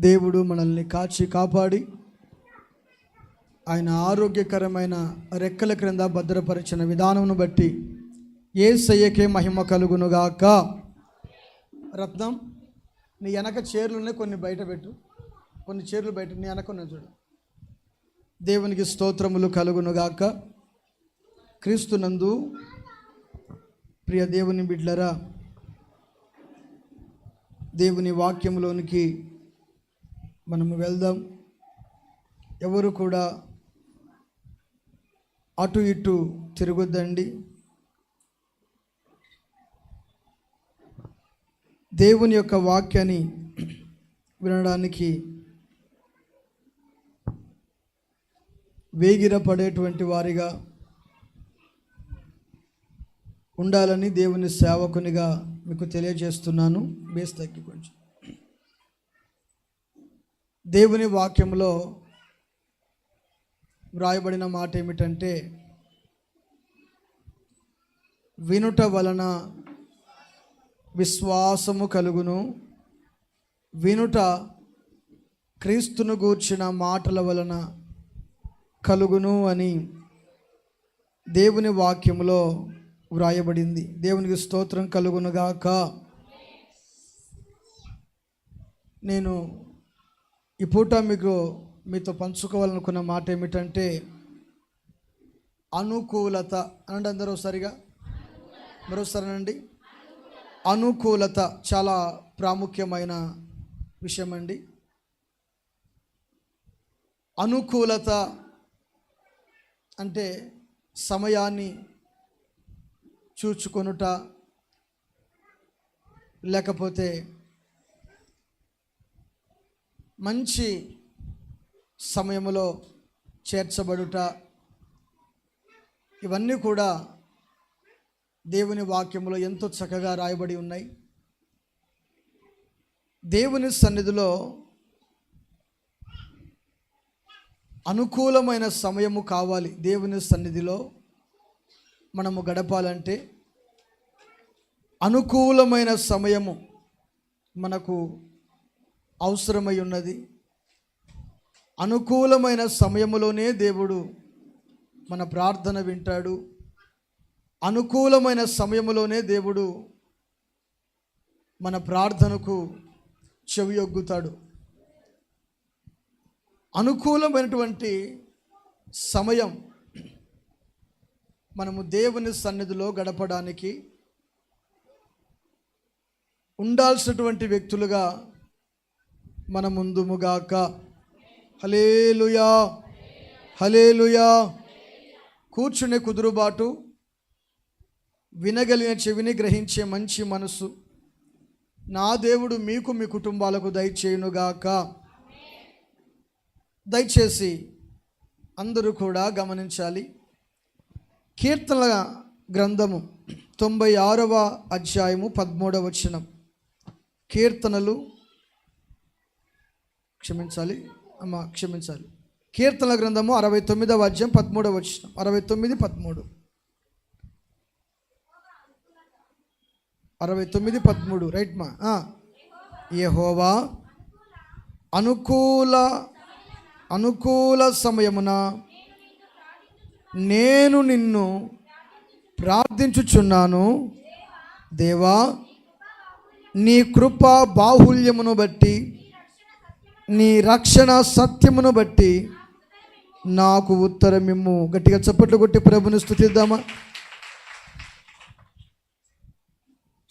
దేవుడు మనల్ని కాచి కాపాడి ఆయన ఆరోగ్యకరమైన రెక్కల క్రింద భద్రపరిచిన విధానమును బట్టి ఏ సయ్యకే మహిమ కలుగునుగాక. రత్నం నీ వెనక చీరలునే ఉన్నాయి కొన్ని బయట పెట్టు. కొన్ని చీరలు బయట నీ వెనక ఉన్నాయి చూడు. దేవునికి స్తోత్రములు కలుగునుగాక. క్రీస్తునందు ప్రియ దేవుని బిడ్లరా దేవుని వాక్యంలోనికి మనము వెళ్దాం. ఎవరు కూడా అటు ఇటు తిరగొద్దండి. దేవుని యొక్క వాక్యాన్ని వినడానికి వేగిర పడేటువంటి వారిగా ఉండాలని దేవుని సేవకునిగా మీకు తెలియజేస్తున్నాను. బేస్ తగ్గి కొంచెం దేవుని వాక్యంలో వ్రాయబడిన మాట ఏమిటంటే వినుట వలన విశ్వాసము కలుగును. వినుట క్రీస్తును గూర్చిన మాటల వలన కలుగును అని దేవుని వాక్యంలో వ్రాయబడింది. దేవునికి స్తోత్రం కలుగునుగాక. నేను ఈ పూట మీకు మీతో పంచుకోవాలనుకున్న మాట ఏమిటంటే అనుకూలత. అనండి అందరూ సరిగా? మరోసారి అనుకూలత చాలా ప్రాముఖ్యమైన విషయం అండి అనుకూలత అంటే సమయాన్ని చూచుకొనుట లేకపోతే మంచి సమయంలో చేర్చబడుట. ఇవన్నీ కూడా దేవుని వాక్యంలో ఎంతో చక్కగా రాయబడి ఉన్నాయి. దేవుని సన్నిధిలో అనుకూలమైన సమయము కావాలి దేవుని సన్నిధిలో. మనము గడపాలంటే అనుకూలమైన సమయము మనకు అవసరమై ఉన్నది అనుకూలమైన సమయంలోనే దేవుడు మన ప్రార్థన వింటాడు. అనుకూలమైన సమయంలోనే దేవుడు మన ప్రార్థనకు చెవియొగ్గుతాడు అనుకూలమైనటువంటి సమయం మనము దేవుని సన్నిధిలో గడపడానికి ఉండాల్సినటువంటి వ్యక్తులుగా మన ముందుముగాక హలేలుయా హలేలుయా కూర్చునే కుదురుబాటు. వినగలిగిన చెవిని గ్రహించే మంచి మనసు నా దేవుడు మీకు మీ కుటుంబాలకు దయచేయునుగాక. దయచేసి అందరూ కూడా గమనించాలి. కీర్తన గ్రంథము తొంభై ఆరవ అధ్యాయము పదమూడవ వచనం. కీర్తనలు క్షమించాలి. అమ్మ క్షమించాలి. కీర్తన గ్రంథము అరవై తొమ్మిదవ అధ్యాయం పదమూడవ వచ్చిన అరవై తొమ్మిది పదమూడు. అరవై తొమ్మిది పదమూడు. రైట్ మా యెహోవా అనుకూల అనుకూల సమయమున నేను నిన్ను ప్రార్థించుచున్నాను. దేవా నీ కృప బాహుల్యమును బట్టి నీ రక్షణ సత్యమును బట్టి నాకు ఉత్తరం ఇమ్ము గట్టిగా చప్పట్లు కొట్టి ప్రభుని స్థుతిద్దామా?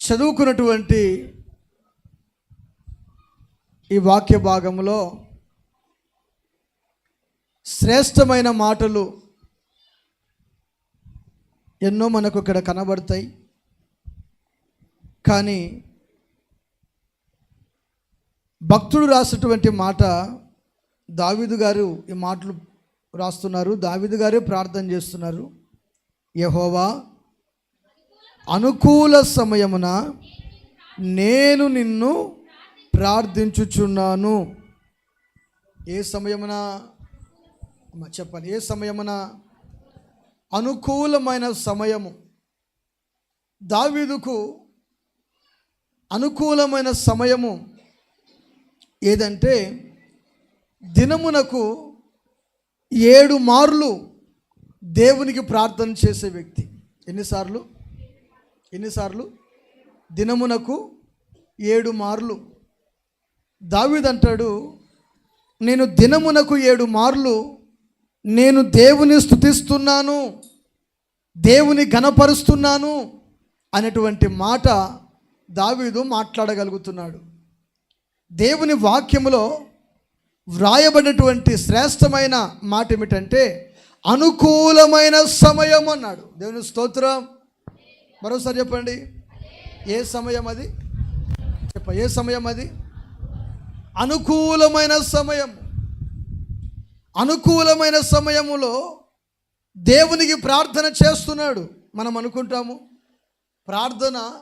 చదువుకున్నటువంటి ఈ వాక్య భాగంలో శ్రేష్టమైన మాటలు ఎన్నో మనకు ఇక్కడ కనబడతాయి. కానీ భక్తుడు రాసినటువంటి మాట దావిదు గారు ఈ మాటలు రాస్తున్నారు. దావిదు గారే ప్రార్థన చేస్తున్నారు. యహోవా అనుకూల సమయమున నేను నిన్ను ప్రార్థించుచున్నాను. ఏ సమయమున? చెప్పాలి ఏ సమయమున? అనుకూలమైన సమయము. దావీదుకు అనుకూలమైన సమయము ఏదంటే దినమునకు ఏడు మార్లు దేవునికి ప్రార్థన చేసే వ్యక్తి. ఎన్నిసార్లు? ఎన్నిసార్లు? దినమునకు ఏడు మార్లు. దావీదంటాడు నేను దినమునకు ఏడు మార్లు నేను దేవుని స్థుతిస్తున్నాను దేవుని ఘనపరుస్తున్నాను అనేటువంటి మాట దావీదు మాట్లాడగలుగుతున్నాడు. దేవుని వాక్యములో వ్రాయబడినటువంటి శ్రేష్టమైన మాట ఏమిటంటే అనుకూలమైన సమయం అన్నాడు. దేవుని స్తోత్రం. మరోసారి చెప్పండి. ఏ సమయం అది? చెప్ప ఏ సమయం అది? అనుకూలమైన సమయం. అనుకూలమైన సమయములో దేవునికి ప్రార్థన చేస్తున్నాడు. మనం అనుకుంటాము ప్రార్థన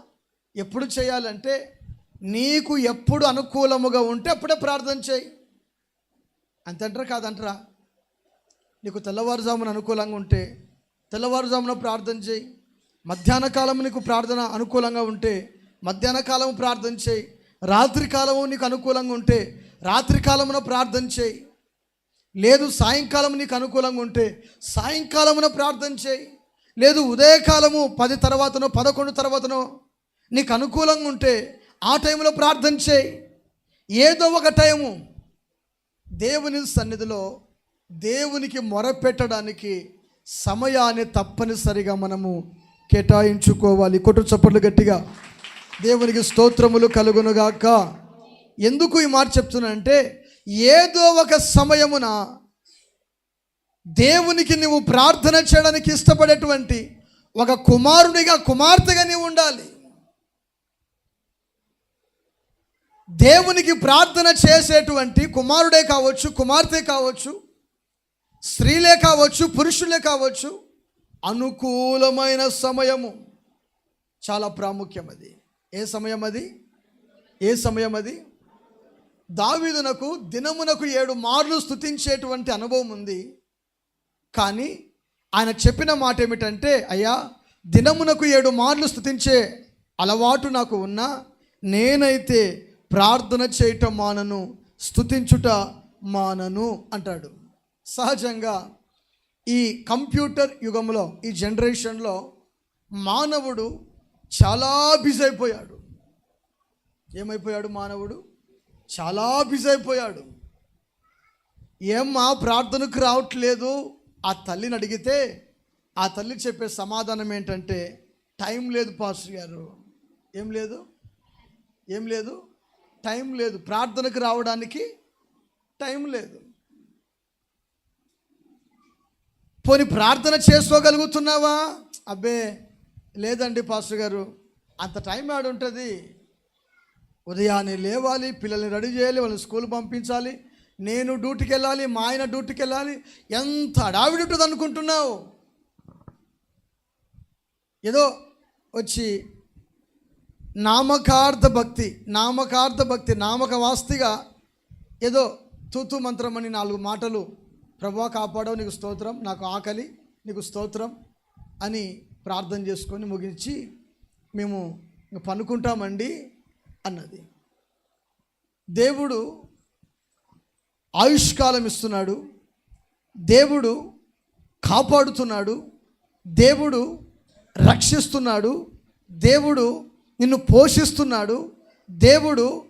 ఎప్పుడు చేయాలంటే నీకు ఎప్పుడు అనుకూలముగా ఉంటే అప్పుడే ప్రార్థన చేయి. అంతంటారా కాదంటారా? నీకు తెల్లవారుజామున అనుకూలంగా ఉంటే తెల్లవారుజామున ప్రార్థన చేయి. మధ్యాహ్న కాలం నీకు ప్రార్థన అనుకూలంగా ఉంటే మధ్యాహ్న కాలం ప్రార్థన చేయి. రాత్రి కాలము నీకు అనుకూలంగా ఉంటే రాత్రి కాలమున ప్రార్థన చేయి. లేదు సాయంకాలం నీకు అనుకూలంగా ఉంటే సాయంకాలమున ప్రార్థన చేయి. లేదు ఉదయకాలము పది తర్వాతనో పదకొండు తర్వాతనో నీకు అనుకూలంగా ఉంటే ఆ టైంలో ప్రార్థన చేయి. ఏదో ఒక టైము దేవుని సన్నిధిలో దేవునికి మొరపెట్టడానికి సమయాన్ని తప్పనిసరిగా మనము కేటాయించుకోవాలి. కొట్టు చప్పట్లు గట్టిగా. దేవునికి స్తోత్రములు కలుగునుగాక. ఎందుకు ఈ మాట చెప్తున్నానంటే ఏదో ఒక సమయమున దేవునికి నువ్వు ప్రార్థన చేయడానికి ఇష్టపడేటువంటి ఒక కుమారునిగా కుమార్తెగా నీవు ఉండాలి. దేవునికి ప్రార్థన చేసేటువంటి కుమారుడే కావచ్చు కుమార్తె కావచ్చు స్త్రీలే కావచ్చు పురుషులే కావచ్చు అనుకూలమైన సమయము. చాలా ప్రాముఖ్యం అది. ఏ సమయం అది? ఏ సమయం అది? దావీదునకు దినమునకు ఏడు మార్లు స్థుతించేటువంటి అనుభవం ఉంది. కానీ ఆయన చెప్పిన మాట ఏమిటంటే అయ్యా దినమునకు ఏడు మార్లు స్థుతించే అలవాటు నాకు ఉన్నా నేనైతే ప్రార్థన చేయటం మానను స్థుతించుట మానను అంటాడు. సహజంగా ఈ కంప్యూటర్ యుగంలో ఈ జనరేషన్లో మానవుడు చాలా బిజీ అయిపోయాడు. ఏమైపోయాడు మానవుడు? చాలా బిజీ అయిపోయాడు. ఏమ్మా ప్రార్థనకు రావట్లేదు? ఆ తల్లిని అడిగితే ఆ తల్లి చెప్పే సమాధానం ఏంటంటే టైం లేదు పాస్టర్ గారు. ఏం లేదు? ఏం లేదు? టైం లేదు. ప్రార్థనకు రావడానికి టైం లేదు. పోని ప్రార్థన చేసుకోగలుగుతున్నావా? అబ్బే లేదండి పాస్టర్ గారు. అంత టైం ఆడు ఉంటుంది ఉదయాన్నే లేవాలి పిల్లల్ని రెడీ చేయాలి వాళ్ళని స్కూల్ పంపించాలి. నేను డ్యూటీకి వెళ్ళాలి మా ఆయన డ్యూటీకి వెళ్ళాలి ఎంత అడావిడి ఉంటుంది అనుకుంటున్నావు ఏదో వచ్చి నామకార్థ భక్తి నామకార్థ భక్తి నామక వాస్తిగా ఏదో తూతు మంత్రం అని నాలుగు మాటలు ప్రభా కాపాడవు నీకు స్తోత్రం నాకు ఆకలి నీకు స్తోత్రం అని ప్రార్థన చేసుకొని ముగించి మేము పనుకుంటామండి అన్నది. దేవుడు ఆయుష్కాలం ఇస్తున్నాడు దేవుడు కాపాడుతున్నాడు దేవుడు రక్షిస్తున్నాడు దేవుడు నిన్ను పోషిస్తున్నాడు. దేవుడు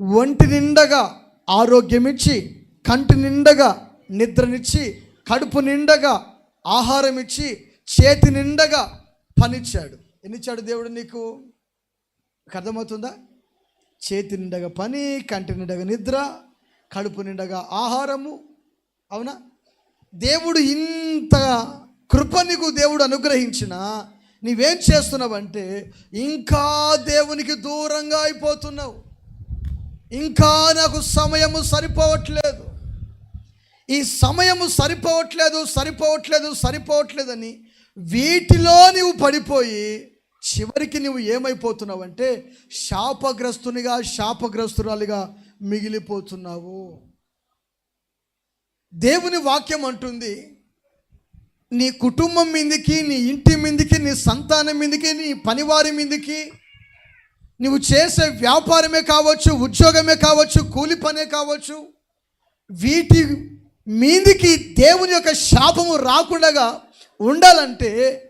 ఒంటి నిండగా ఆరోగ్యం ఇచ్చి కంటి నిండగా నిద్రనిచ్చి కడుపు నిండగా ఆహారం ఇచ్చి చేతి నిండగా పనిచ్చాడు. ఎన్నిచ్చాడు దేవుడు నీకు? నీకు అర్థమవుతుందా? చేతి నిండగా పని కంటి నిండగా నిద్ర కడుపు నిండగా ఆహారము. అవునా? దేవుడు ఇంత కృప నీకు దేవుడు అనుగ్రహించిన నీవేం చేస్తున్నావంటే ఇంకా దేవునికి దూరంగా అయిపోతున్నావు. ఇంకా నాకు సమయము సరిపోవట్లేదు. ఈ సమయము సరిపోవట్లేదు సరిపోవట్లేదు సరిపోవట్లేదని వీటిలో నువ్వు పడిపోయి చివరికి నువ్వు ఏమైపోతున్నావు అంటే శాపగ్రస్తునిగా శాపగ్రస్తురాలిగా మిగిలిపోతున్నావు. దేవుని వాక్యం అంటుంది నీ కుటుంబం మీదకి నీ ఇంటి మీదకి నీ సంతానం మీదకి నీ పనివారి మీదకి నువ్వు చేసే వ్యాపారమే కావచ్చు ఉద్యోగమే కావచ్చు కూలి పనే కావచ్చు వీటి మీదికి దేవుని యొక్క శాపము రాకుండా ఉండాలంటే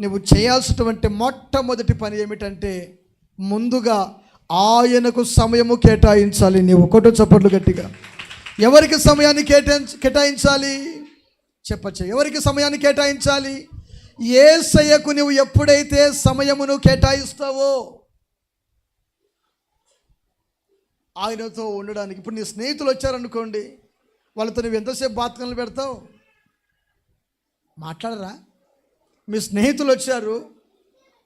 నువ్వు చేయాల్సినటువంటి మొట్టమొదటి పని ఏమిటంటే ముందుగా ఆయనకు సమయము కేటాయించాలి. నీవు ఒకటో చప్పట్లు గట్టిగా. ఎవరికి సమయాన్ని కేటాయించ కేటాయించాలి? చెప్పచ్చు. ఎవరికి సమయాన్ని కేటాయించాలి? ఏ సయ్యకు నువ్వు ఎప్పుడైతే సమయమును కేటాయిస్తావో ఆయనతో ఉండడానికి. ఇప్పుడు నీ స్నేహితులు వచ్చారనుకోండి వాళ్ళతో నువ్వు ఎంతసేపు బాతకలు పెడతావు? మాట్లాడరా? మీ స్నేహితులు వచ్చారు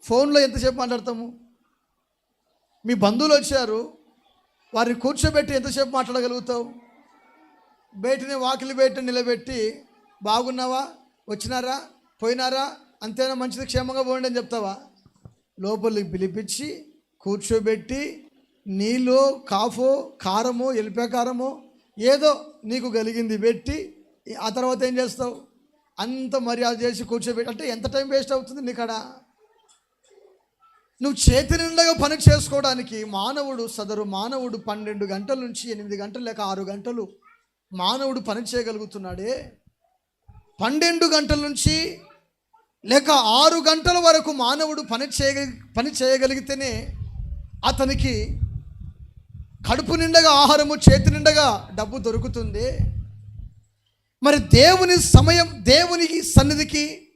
ఫోన్లో ఎంతసేపు మాట్లాడతాము? మీ బంధువులు వచ్చారు వారిని కూర్చోబెట్టి ఎంతసేపు మాట్లాడగలుగుతావు? బయటని వాకిలి బయట నిలబెట్టి బాగున్నావా? వచ్చినారా? పోయినారా? అంతేనా? మంచిది క్షేమంగా పోండి అని చెప్తావా? లోపలికి పిలిపించి కూర్చోబెట్టి నీళ్ళు కాఫో కారమో ఎలిపే కారమో ఏదో నీకు కలిగింది పెట్టి ఆ తర్వాత ఏం చేస్తావు? అంత మర్యాద చేసి కూర్చోబెట్టి అంటే ఎంత టైం వేస్ట్ అవుతుంది నీకడ నువ్వు చేతి నిండగా పని చేసుకోవడానికి మానవుడు సదరు మానవుడు పన్నెండు గంటల నుంచి ఎనిమిది గంటలు లేక ఆరు గంటలు మానవుడు పని చేయగలుగుతున్నాడే. పన్నెండు గంటల నుంచి లేక ఆరు గంటల వరకు మానవుడు పని చేయగ పని చేయగలిగితేనే అతనికి కడుపు నిండగా ఆహారము చేతి నిండగా డబ్బు దొరుకుతుంది. మరి దేవుని సమయం దేవునికి సన్నిధికి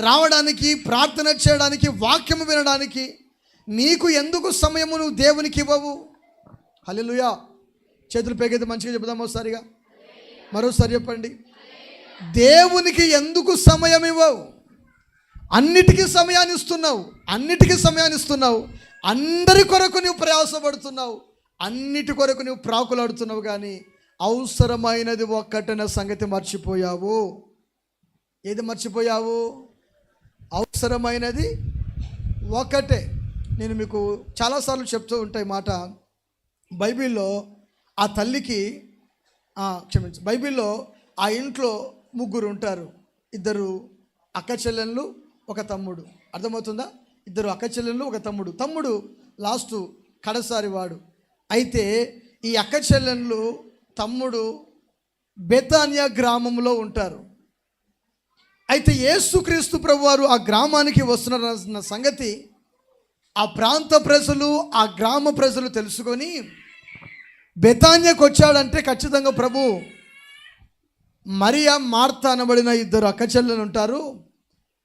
రావడానికి ప్రార్థన చేయడానికి వాక్యము వినడానికి నీకు ఎందుకు సమయము నువ్వు దేవునికి ఇవ్వవు? హల్లెలూయా. చేతులు పేగైతే మంచిగా చెబుదాం ఒకసారిగా. మరోసారి చెప్పండి. దేవునికి ఎందుకు సమయం ఇవ్వవు? అన్నిటికీ సమయాన్ని ఇస్తున్నావు అన్నిటికీ సమయాన్ని ఇస్తున్నావు అందరి కొరకు నువ్వు ప్రయాసపడుతున్నావు అన్నిటి కొరకు నువ్వు ప్రాకులాడుతున్నావు కానీ అవసరమైనది ఒక్కటన సంగతి మర్చిపోయావు. ఏది మర్చిపోయావు? అవసరమైనది ఒకటే. నేను మీకు చాలాసార్లు చెప్తూ ఉంటాయి మాట. బైబిల్లో ఆ తల్లికి క్షమించు బైబిల్లో ఆ ఇంట్లో ముగ్గురు ఉంటారు ఇద్దరు అక్క చెల్లెళ్ళు ఒక తమ్ముడు. అర్థమవుతుందా? ఇద్దరు అక్క చెల్లెళ్ళు ఒక తమ్ముడు. తమ్ముడు లాస్ట్ కడసారి వాడు అయితే ఈ అక్క చెల్లెళ్ళు తమ్ముడు బెతానియా గ్రామంలో ఉంటారు. అయితే యేసుక్రీస్తు ప్రభువారు ఆ గ్రామానికి వస్తున్న సంగతి ఆ ప్రాంత ప్రజలు ఆ గ్రామ ప్రజలు తెలుసుకొని బెతాన్యకు వచ్చాడంటే ఖచ్చితంగా ప్రభు మరియా మార్త అనబడిన ఇద్దరు అక్కచెల్లెలు ఉంటారు.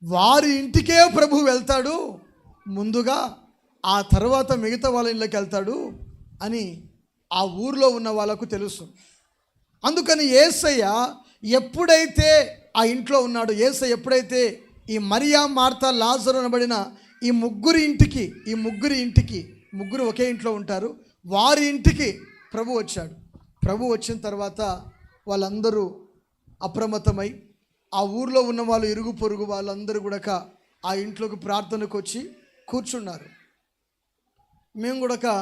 వారి ఇంటికే ప్రభు వెళ్తాడు. ముందుగా ఆ తర్వాత మిగతా వాళ్ళ ఇళ్ళకి వెళ్తాడు అని ఆ ఊర్లో ఉన్న వాళ్ళకు తెలుసు. అందుకని ఏసయ్య ఎప్పుడైతే ఆ ఇంట్లో ఉన్నాడు ఏసయ్య ఎప్పుడైతే ఈ మరియా మార్త లాజరు అనబడిన ఈ ముగ్గురి ఇంటికి ఈ ముగ్గురి ఇంటికి ముగ్గురు ఒకే ఇంట్లో ఉంటారు. వారి ఇంటికి ప్రభు వచ్చాడు. ప్రభు వచ్చిన తర్వాత వాళ్ళందరూ అప్రమత్తమై ఆ ఊర్లో ఉన్న వాళ్ళు ఇరుగు పొరుగు వాళ్ళందరూ కూడా ఆ ఇంట్లోకి ప్రార్థనకు వచ్చి కూర్చున్నారు. మేము కూడా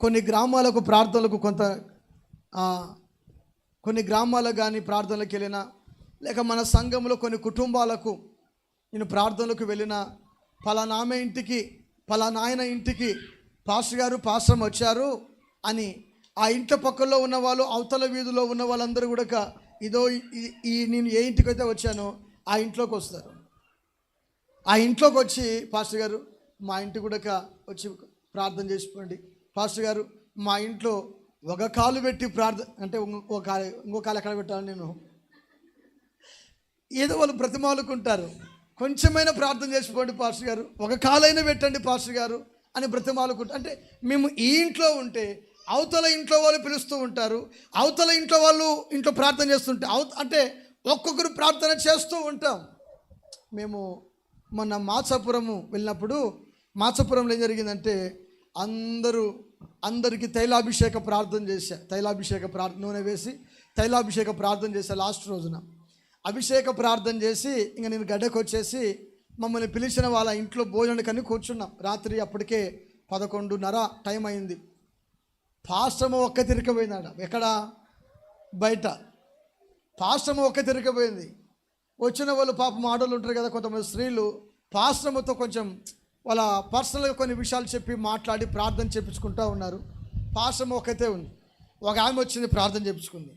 కొన్ని గ్రామాలకు ప్రార్థనలకు కొంత కొన్ని గ్రామాలకు కానీ ప్రార్థనలకు వెళ్ళినా లేక మన సంఘంలో కొన్ని కుటుంబాలకు నేను ప్రార్థనలకు వెళ్ళిన పలానామె ఇంటికి పలానాయన ఇంటికి పాస్టర్ గారు పాస్టర్ వచ్చారు అని ఆ ఇంట్లో పక్కల్లో ఉన్న వాళ్ళు అవతల వీధిలో ఉన్న వాళ్ళందరూ కూడా ఇదో ఈ- ఈ నేను ఏ ఇంటికి అయితే వచ్చానో ఆ ఇంట్లోకి వస్తారు. ఆ ఇంట్లోకి వచ్చి పాస్టర్ గారు మా ఇంటి కూడా వచ్చి ప్రార్థన చేసుకోండి. పాస్టర్ గారు మా ఇంట్లో ఒక కాలు పెట్టి ప్రార్థన అంటే ఇంకో కాలు ఇంకో కాలు ఎక్కడ పెట్టాలి నేను ఏదో వాళ్ళు బ్రతిమాలుకుంటారు. కొంచెమైనా ప్రార్థన చేసుకోండి పాస్టర్ గారు. ఒక కాలైనా పెట్టండి పాస్టర్ గారు అని బ్రతిమాలుకుంటారు అంటే మేము ఈ ఇంట్లో ఉంటే అవతల ఇంట్లో వాళ్ళు పిలుస్తూ ఉంటారు. అవతల ఇంట్లో వాళ్ళు ఇంట్లో ప్రార్థన చేస్తుంటే అవ అంటే ఒక్కొక్కరు ప్రార్థన చేస్తూ ఉంటాం. మేము మొన్న మాచాపురము వెళ్ళినప్పుడు మాచాపురంలో ఏం జరిగిందంటే అందరూ అందరికీ తైలాభిషేక ప్రార్థన చేశా. తైలాభిషేక ప్రార్థన నూనె వేసి తైలాభిషేక ప్రార్థన చేశా లాస్ట్ రోజున. అభిషేక ప్రార్థన చేసి ఇంకా నేను గడ్డకు వచ్చేసి మమ్మల్ని పిలిచిన వాళ్ళ ఇంట్లో భోజనం అని కూర్చున్నాం. రాత్రి అప్పటికే పదకొండున్నర టైం అయింది. పాశ్రమ ఒక్క తిరగపోయిందాడ ఎక్కడ? బయట. పాశ్రమ ఒక్క తిరగపోయింది వచ్చిన వాళ్ళు పాపం ఆడోళ్ళు ఉంటారు కదా కొంతమంది స్త్రీలు. పాశ్రమతో కొంచెం వాళ్ళ పర్సనల్గా కొన్ని విషయాలు చెప్పి మాట్లాడి ప్రార్థన చేపించుకుంటూ ఉన్నారు. పాశ్రమ ఒకతే ఉంది. ఒక ఆమె వచ్చింది ప్రార్థన చేపించుకుంది.